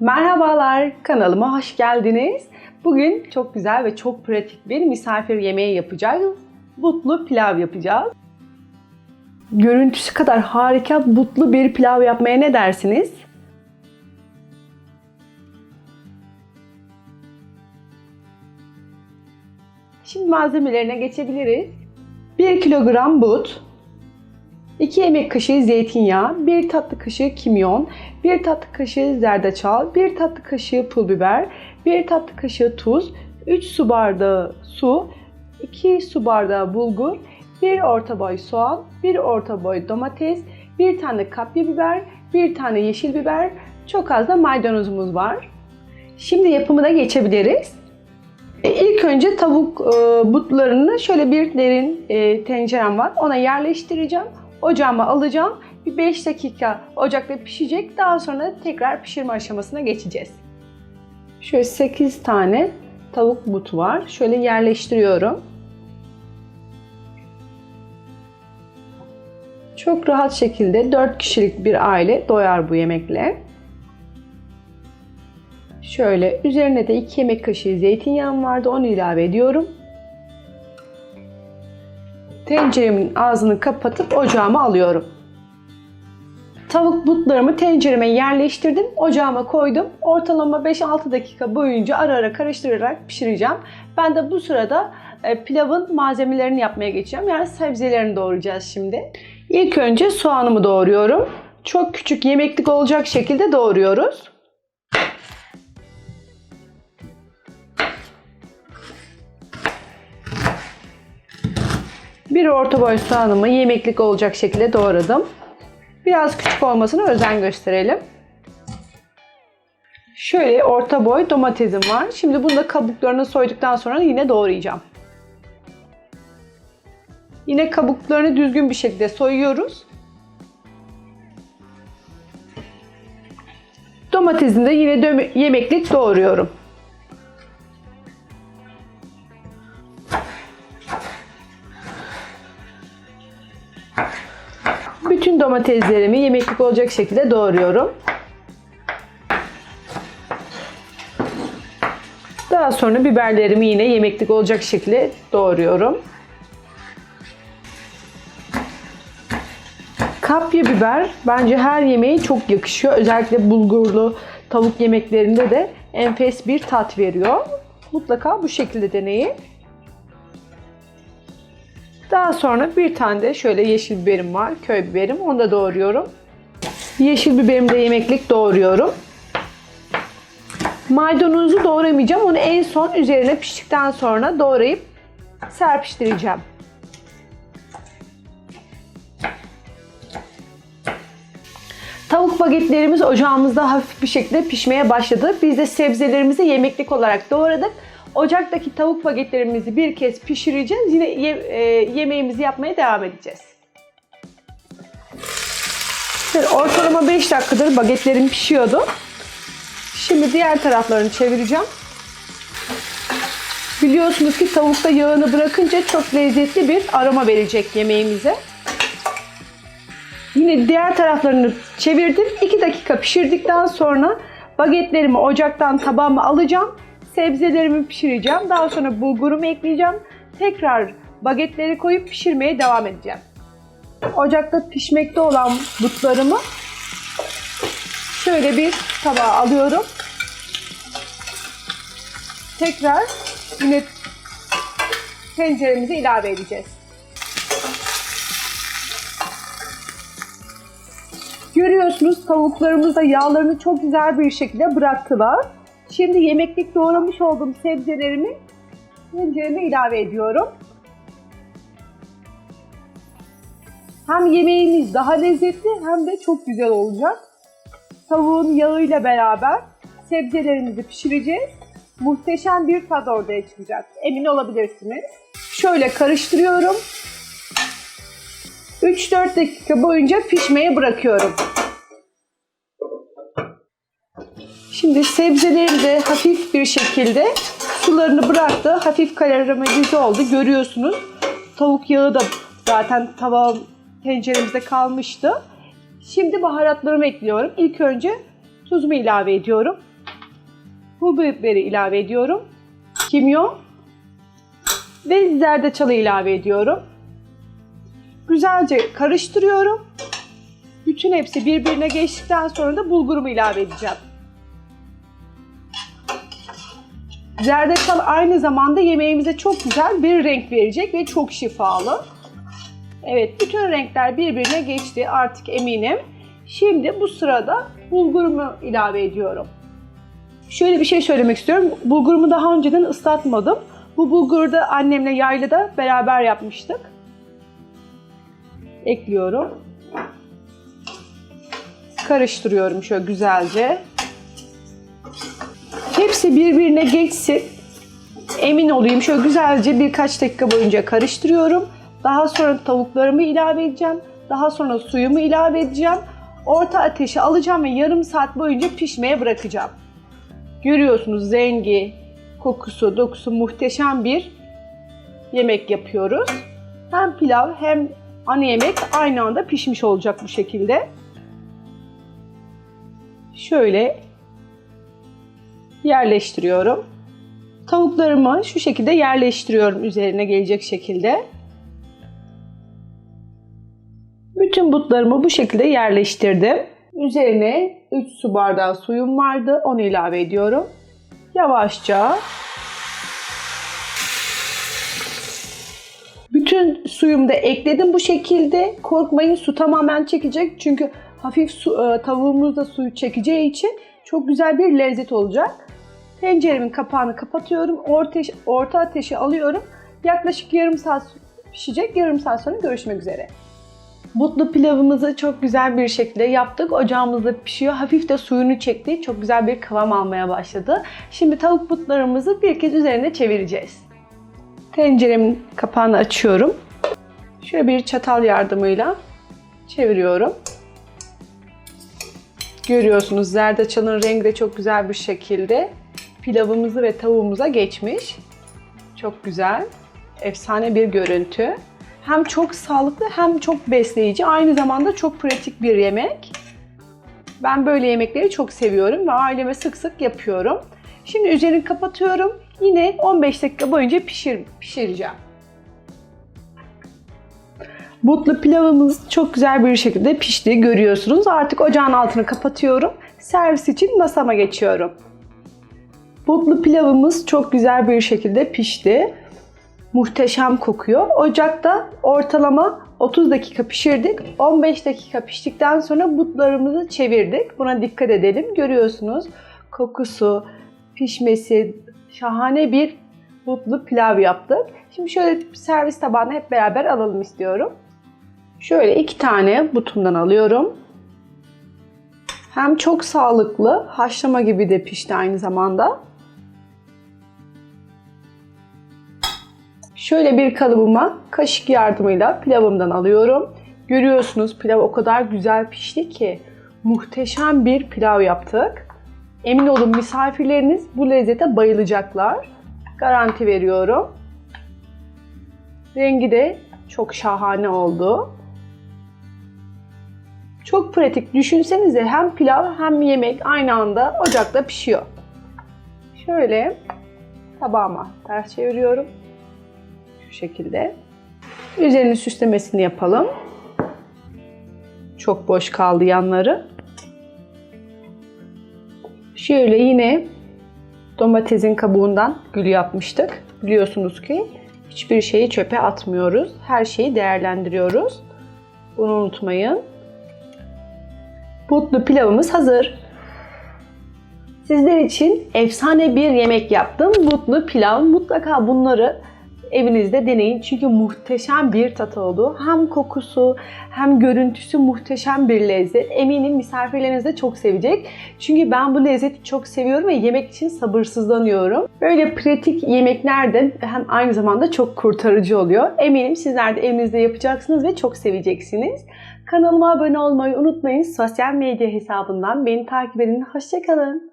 Merhabalar, kanalıma hoş geldiniz. Bugün çok güzel ve çok pratik bir misafir yemeği yapacağız. Butlu pilav yapacağız. Görüntüsü kadar harika butlu bir pilav yapmaya ne dersiniz? Şimdi malzemelerine geçebiliriz. 1 kilogram but, 2 yemek kaşığı zeytinyağı, 1 tatlı kaşığı kimyon, 1 tatlı kaşığı zerdeçal, 1 tatlı kaşığı pul biber, 1 tatlı kaşığı tuz, 3 su bardağı su, 2 su bardağı bulgur, 1 orta boy soğan, 1 orta boy domates, 1 tane kapya biber, 1 tane yeşil biber, çok az da maydanozumuz var. Şimdi yapımına geçebiliriz. İlk önce tavuk e, butlarını şöyle bir derin e, tencerem var. Ona yerleştireceğim. Ocağıma alacağım. Bir 5 dakika ocakta pişecek. Daha sonra tekrar pişirme aşamasına geçeceğiz. Şöyle 8 tane tavuk butu var. Şöyle yerleştiriyorum. Çok rahat şekilde 4 kişilik bir aile doyar bu yemekle. Şöyle üzerine de 2 yemek kaşığı zeytinyağım vardı. Onu ilave ediyorum. Tenceremin ağzını kapatıp ocağıma alıyorum. Tavuk butlarımı tencereme yerleştirdim. Ocağıma koydum. Ortalama 5-6 dakika boyunca ara ara karıştırarak pişireceğim. Ben de bu sırada e, pilavın malzemelerini yapmaya geçeceğim. Yani sebzelerini doğrayacağız şimdi. İlk önce soğanımı doğruyorum. Çok küçük yemeklik olacak şekilde doğruyoruz. Bir orta boy soğanımı yemeklik olacak şekilde doğradım. Biraz küçük olmasına özen gösterelim. Şöyle orta boy domatesim var. Şimdi bunu da kabuklarını soyduktan sonra yine doğrayacağım. Yine kabuklarını düzgün bir şekilde soyuyoruz. Domatesini de yine yemeklik doğruyorum. Domateslerimi yemeklik olacak şekilde doğruyorum. Daha sonra biberlerimi yine yemeklik olacak şekilde doğruyorum. Kapya biber bence her yemeğe çok yakışıyor. Özellikle bulgurlu tavuk yemeklerinde de enfes bir tat veriyor. Mutlaka bu şekilde deneyin. Daha sonra bir tane de şöyle yeşil biberim var. Köy biberim. Onu da doğruyorum. Yeşil biberimi de yemeklik doğruyorum. Maydanozu doğramayacağım. Onu en son üzerine piştikten sonra doğrayıp serpiştireceğim. Tavuk bagetlerimiz ocağımızda hafif bir şekilde pişmeye başladı. Biz de sebzelerimizi yemeklik olarak doğradık. Ocaktaki tavuk bagetlerimizi bir kez pişireceğiz. Yine ye- e, yemeğimizi yapmaya devam edeceğiz. Şöyle ortalama 5 dakikadır bagetlerim pişiyordu. Şimdi diğer taraflarını çevireceğim. Biliyorsunuz ki tavukta yağını bırakınca çok lezzetli bir aroma verecek yemeğimize. Yine diğer taraflarını çevirdim. 2 dakika pişirdikten sonra bagetlerimi ocaktan tabağıma alacağım. Sebzelerimi pişireceğim. Daha sonra bulgurumu ekleyeceğim. Tekrar bagetleri koyup pişirmeye devam edeceğim. Ocakta pişmekte olan butlarımı şöyle bir tabağa alıyorum. Tekrar yine tenceremize ilave edeceğiz. Görüyorsunuz tavuklarımız da yağlarını çok güzel bir şekilde bıraktılar. Şimdi yemeklik doğramış olduğum sebzelerimi tencereme ilave ediyorum. Hem yemeğimiz daha lezzetli hem de çok güzel olacak. Tavuğun yağıyla beraber sebzelerimizi pişireceğiz. Muhteşem bir tat ortaya çıkacak. Emin olabilirsiniz. Şöyle karıştırıyorum. 3-4 dakika boyunca pişmeye bırakıyorum. Şimdi sebzeleri de hafif bir şekilde sularını bıraktı. Hafif karamelize oldu. Görüyorsunuz. Tavuk yağı da zaten tava tenceremizde kalmıştı. Şimdi baharatlarımı ekliyorum. İlk önce tuzumu ilave ediyorum. Pul biberi ilave ediyorum. Kimyon ve zerdeçalı ilave ediyorum. Güzelce karıştırıyorum. Bütün hepsi birbirine geçtikten sonra da bulgurumu ilave edeceğim. Zerdeçal aynı zamanda yemeğimize çok güzel bir renk verecek ve çok şifalı. Evet, bütün renkler birbirine geçti artık eminim. Şimdi bu sırada bulgurumu ilave ediyorum. Şöyle bir şey söylemek istiyorum. Bulgurumu daha önceden ıslatmadım. Bu bulguru da annemle yaylada beraber yapmıştık. Ekliyorum. Karıştırıyorum şöyle güzelce. Hepsi birbirine geçsin. Emin olayım şöyle güzelce birkaç dakika boyunca karıştırıyorum. Daha sonra tavuklarımı ilave edeceğim. Daha sonra suyumu ilave edeceğim. Orta ateşe alacağım ve yarım saat boyunca pişmeye bırakacağım. Görüyorsunuz rengi, kokusu, dokusu muhteşem bir yemek yapıyoruz. Hem pilav hem ana yemek aynı anda pişmiş olacak bu şekilde. Şöyle yerleştiriyorum. Tavuklarımı şu şekilde yerleştiriyorum üzerine gelecek şekilde. Bütün butlarımı bu şekilde yerleştirdim. Üzerine 3 su bardağı suyum vardı. Onu ilave ediyorum. Yavaşça bütün suyumu da ekledim bu şekilde. Korkmayın su tamamen çekecek. Çünkü hafif su, e, tavuğumuz da suyu çekeceği için çok güzel bir lezzet olacak. Tenceremin kapağını kapatıyorum. Orta, orta ateşe alıyorum. Yaklaşık yarım saat pişecek. Yarım saat sonra görüşmek üzere. Butlu pilavımızı çok güzel bir şekilde yaptık. Ocağımızda pişiyor. Hafif de suyunu çekti. Çok güzel bir kıvam almaya başladı. Şimdi tavuk butlarımızı bir kez üzerine çevireceğiz. Tenceremin kapağını açıyorum. Şöyle bir çatal yardımıyla çeviriyorum. Görüyorsunuz zerdeçalın rengi de çok güzel bir şekilde pilavımızı ve tavuğumuza geçmiş. Çok güzel. Efsane bir görüntü. Hem çok sağlıklı hem çok besleyici. Aynı zamanda çok pratik bir yemek. Ben böyle yemekleri çok seviyorum ve aileme sık sık yapıyorum. Şimdi üzerini kapatıyorum. Yine 15 dakika boyunca pişir, pişireceğim. Butlu pilavımız çok güzel bir şekilde pişti görüyorsunuz. Artık ocağın altını kapatıyorum. Servis için masama geçiyorum. Butlu pilavımız çok güzel bir şekilde pişti. Muhteşem kokuyor. Ocakta ortalama 30 dakika pişirdik. 15 dakika piştikten sonra butlarımızı çevirdik. Buna dikkat edelim. Görüyorsunuz kokusu, pişmesi şahane bir butlu pilav yaptık. Şimdi şöyle servis tabağına hep beraber alalım istiyorum. Şöyle iki tane butumdan alıyorum. Hem çok sağlıklı, haşlama gibi de pişti aynı zamanda. Şöyle bir kalıbıma kaşık yardımıyla pilavımdan alıyorum. Görüyorsunuz pilav o kadar güzel pişti ki muhteşem bir pilav yaptık. Emin olun misafirleriniz bu lezzete bayılacaklar. Garanti veriyorum. Rengi de çok şahane oldu. Çok pratik. Düşünsenize hem pilav hem yemek aynı anda ocakta pişiyor. Şöyle tabağıma ters çeviriyorum. Şu şekilde. Üzerini süslemesini yapalım. Çok boş kaldı yanları. Şöyle yine domatesin kabuğundan gül yapmıştık. Biliyorsunuz ki hiçbir şeyi çöpe atmıyoruz. Her şeyi değerlendiriyoruz. Bunu unutmayın. Butlu pilavımız hazır. Sizler için efsane bir yemek yaptım. Butlu pilav. Mutlaka bunları evinizde deneyin. Çünkü muhteşem bir tat oldu. Hem kokusu hem görüntüsü muhteşem bir lezzet. Eminim misafirleriniz de çok sevecek. Çünkü ben bu lezzeti çok seviyorum ve yemek için sabırsızlanıyorum. Böyle pratik yemekler de hem aynı zamanda çok kurtarıcı oluyor. Eminim sizler de evinizde yapacaksınız ve çok seveceksiniz. Kanalıma abone olmayı unutmayın. Sosyal medya hesabından beni takip edin. Hoşçakalın.